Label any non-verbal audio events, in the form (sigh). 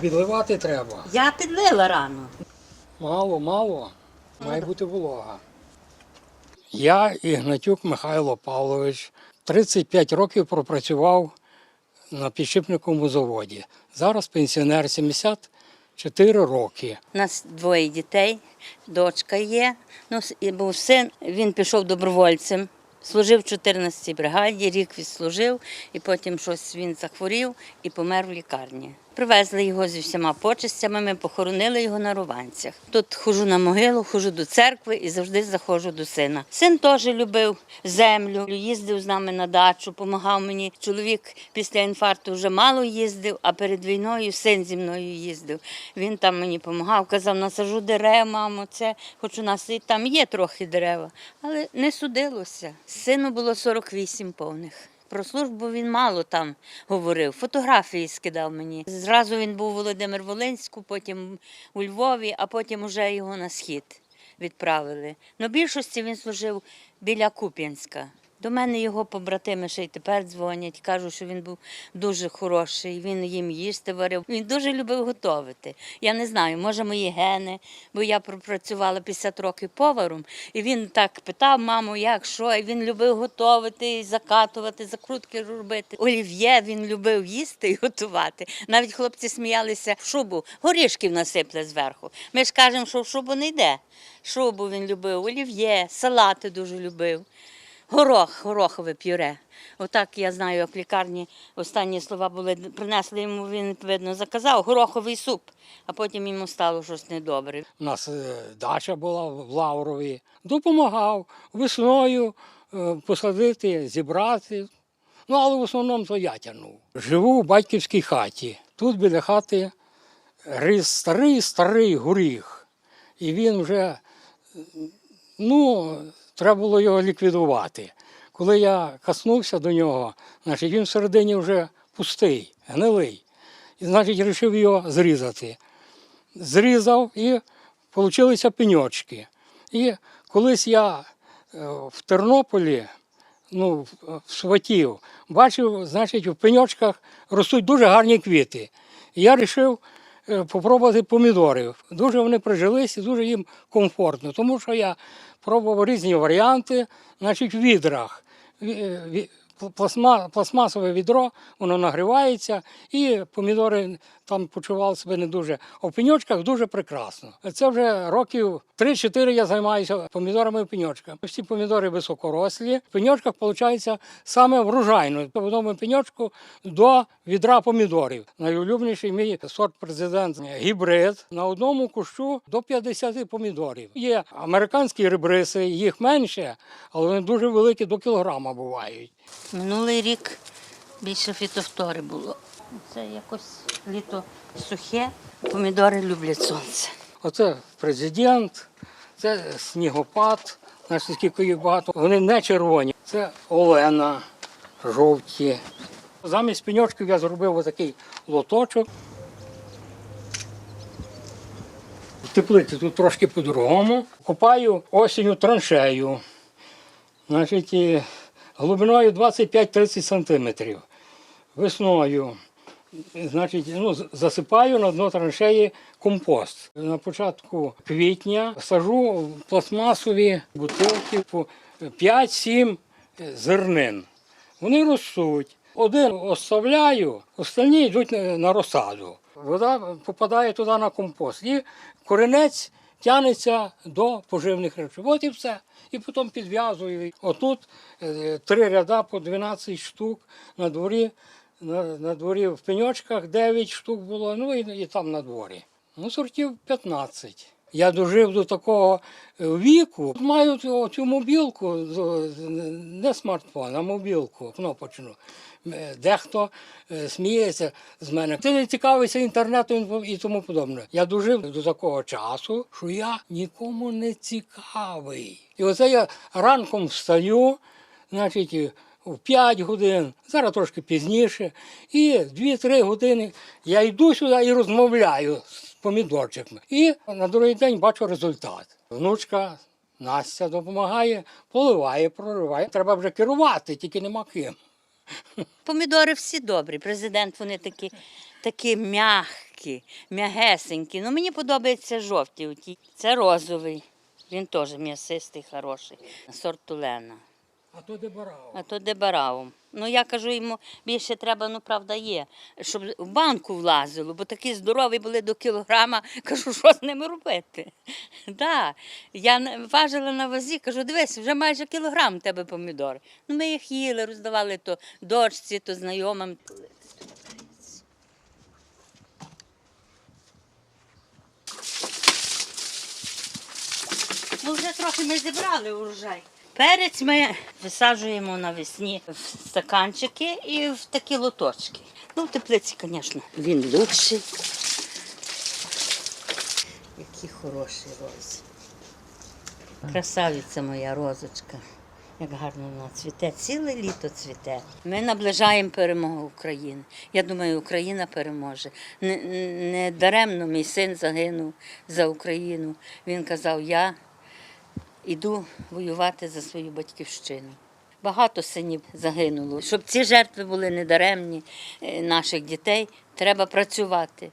Підливати треба. Я підлила рано. Мало, мало. Має бути волога. Я Ігнатюк Михайло Павлович. 35 років пропрацював на підшипниковому заводі. Зараз пенсіонер 74 роки. У нас двоє дітей, дочка є. Ну, і був син, він пішов добровольцем. Служив в 14-й бригаді, рік відслужив, і потім щось він захворів і помер в лікарні. Привезли його зі всіма почестями, ми похоронили його на Руванцях. Тут хожу на могилу, хожу до церкви і завжди заходжу до сина. Син теж любив землю, їздив з нами на дачу, допомагав мені. Чоловік після інфаркту вже мало їздив, а перед війною син зі мною їздив. Він там мені допомагав, казав, насажу дерева, мамо, це хоч у нас і там є трохи дерева, але не судилося. Сину було 48 повних. Про службу він мало там говорив, фотографії скидав мені. Зразу він був у Володимир Волинську, потім у Львові, а потім уже його на схід відправили. На більшості він служив біля Куп'янська. До мене його побратими ще й тепер дзвонять, кажуть, що він був дуже хороший, він їм їсти варив. Він дуже любив готувати. Я не знаю, може мої гени, бо я пропрацювала 50 років поваром, і він так питав, мамо, як що, і він любив готувати, закатувати, закрутки робити. Олів'є він любив їсти і готувати. Навіть хлопці сміялися в шубу, горішків насипли зверху. Ми ж кажемо, що в шубу не йде. Шубу він любив, олів'є, салати дуже любив. Горох, горохове пюре. Отак я знаю, як в лікарні останні слова були. Принесли йому, він, видно, заказав гороховий суп, а потім йому стало щось недобре. У нас е, дача була в Лаврові. Допомагав весною е, посадити, зібрати. Ну, але в основному то я тягнув. Живу в батьківській хаті. Тут біля хати ріс старий старий горіх. І він вже, ну, треба було його ліквідувати. Коли я коснувся до нього, значить він всередині вже пустий, гнилий. І значить вирішив його зрізати зрізав і получилися пеньочки. І колись я е, в Тернополі, ну, в- Сватів, бачив, значить, в пеньочках ростуть дуже гарні квіти. І я вирішив спробувати помідори. Дуже вони прижились і дуже їм комфортно, тому що я пробував різні варіанти, значить, в відрах. Ві- ві- Пластма, пластмасове відро, воно нагрівається, і помідори там почували себе не дуже. А в пеньочках дуже прекрасно. Це вже років 3-4 я займаюся помідорами і пеньочками. Всі помідори високорослі. В пеньочках виходить саме врожайно. В пеньочку до відра помідорів. Найулюбленіший мій сорт президент гібрид. На одному кущу до 50 помідорів. Є американські ребриси, їх менше, але вони дуже великі до кілограма бувають. Минулий рік більше фітофтори було. Це якось літо сухе, помідори люблять сонце. Оце президент, це снігопад, значить, скільки їх багато. Вони не червоні. Це олена, жовті. Замість пеньочків я зробив отакий лоточок. В теплиці тут трошки по-другому. Копаю осінню траншею. Значить, глибиною 25-30 сантиметрів. Весною Значить, ну, засипаю на дно траншеї компост. На початку квітня сажу в пластмасові бутилки по 5-7 зернин. Вони ростуть. Один оставляю, остальні йдуть на розсаду. Вода попадає туди на компост. І коренець тягнеться до поживних речей. От і все. І потім підв'язую. Отут е, три ряда по 12 штук на дворі. На, на дворі в пеньочках 9 штук було, ну і, і там на дворі. Ну, сортів 15. Я дожив до такого е, віку. Маю цю, мобілку, не смартфон, а мобілку, кнопочну. Е, Дехто е, сміється з мене. Ти не цікавишся інтернетом і тому подобне. Я дожив до такого часу, що я нікому не цікавий. І оце я ранком встаю, значить, в 5 годин, зараз трошки пізніше, і 2-3 години я йду сюди і розмовляю з помідорчиками. І на другий день бачу результат. Внучка Настя допомагає, поливає, прориває. Треба вже керувати, тільки нема ким. Помідори всі добрі. Президент вони такі, такі м'які. м'ягесенькі. Ну, мені подобаються жовті. Це розовий. Він теж м'ясистий, хороший. Сорт Тулена. А то де барав. А то дебараум. Ну я кажу йому, більше треба, ну правда, є, щоб в банку влазило, бо такі здорові були до кілограма. (laughs) Кажу, що з ними робити? (laughs) Да. Я важила на вазі, кажу, дивись, вже майже кілограм у тебе помідори. Ну ми їх їли, роздавали то дочці, то знайомим. Ну, вже трохи ми зібрали урожай. Перець ми висаджуємо навесні в стаканчики і в такі лоточки. Ну, в теплиці, звісно, він лучший. Який хороший роз. Красавиця моя розочка. Як гарно вона цвіте, ціле літо цвіте. Ми наближаємо перемогу України. Я думаю, Україна переможе. Не, не даремно мій син загинув за Україну. Він казав, я іду воювати за свою батьківщину. Багато синів загинуло. Щоб ці жертви були недаремні е, наших дітей, треба працювати.